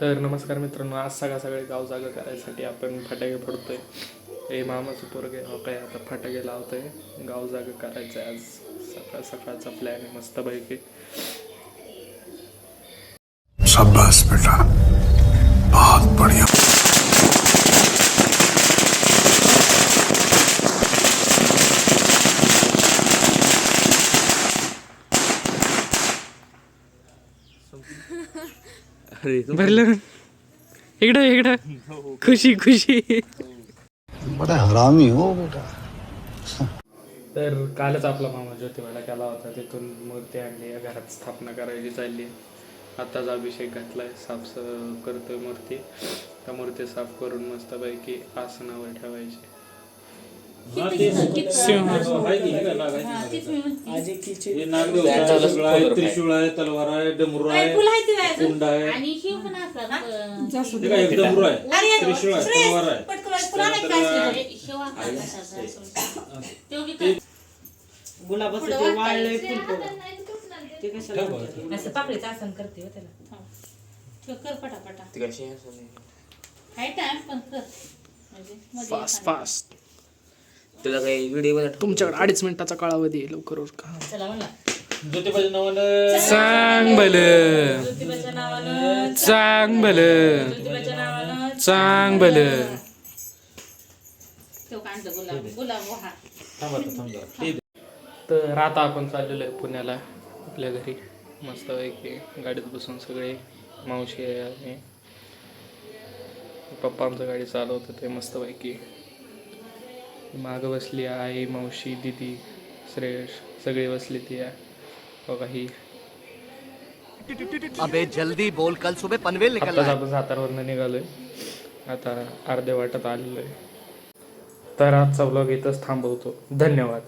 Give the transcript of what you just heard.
तर नमस्कार मित्रांनो आज सगळा सगळे गाव जागा करायसाठी आपण फटाके फोडतोय. हे मामाचं पोरगे हो काय आता फटाके लावतोय. गाव जागा करायचं आहे आज. सकाळ सकाळचा प्लॅन आहे मस्तपैकी. शाबाश बेटा. बहुत बढ़िया. भरलं. इकडं इकडं. खुशी खुशी. बड़ा हरामी हो बेटा. तर कालच आपला मामा ज्योतिबाला केला होता. तिथून मूर्ती आणली आहे, घरात स्थापना करायची चालली. आताच अभिषेक घातलाय साफ स- करतोय मूर्ती. त्या मूर्ती साफ करून मस्तपैकी आसनावर ठेवायची. त्रिशूळ आहे. तलवार आहे डमरू आहे कुंड आहे. ही हे? डमरू आहे? त्रिशूळ आहे तलवार आहे? हे. ते? गुलाबाचं ते वाळलंय. ते कशाला? असं पाकळीचं आसन करते हो त्याला. ठेव, कर पटापटा. हाय टाइम पण कर. म्हणजे फास्ट फास्ट. तुला काही व्हिडिओ तुमच्याकडे अडीच मिनिटाचा कालावधी आहे लवकर उरका चला म्हणला ज्योतिबाच्या नावानं चांग भल. ज्योतिबाच्या नावानं चांग भल. ज्योतिबाच्या नावानं चांग भल. ठेव कांदा गुलाब गुलाब वाहा. थांबा आता, थांब जरा. हे. तर आता आपण चाललेलो आहे पुण्याला आपल्या घरी. मस्तपैकी गाडीत बसून सगळे मावशी आहे आणि पप्पा आमचं गाडी चालवतं ते मस्तपैकी मागं बसली आई मावशी दिदी श्रेयश सगळे बसली ती आहे. बघा ही. अबे जल्दी बोल कल सुबह पनवेल निकलना आत्ताच आपण सातारवरनं निघालोय. आता अर्ध्या वाटत आलेलो आहे तर आजचा ब्लॉग इथंच थांबवतो. धन्यवाद.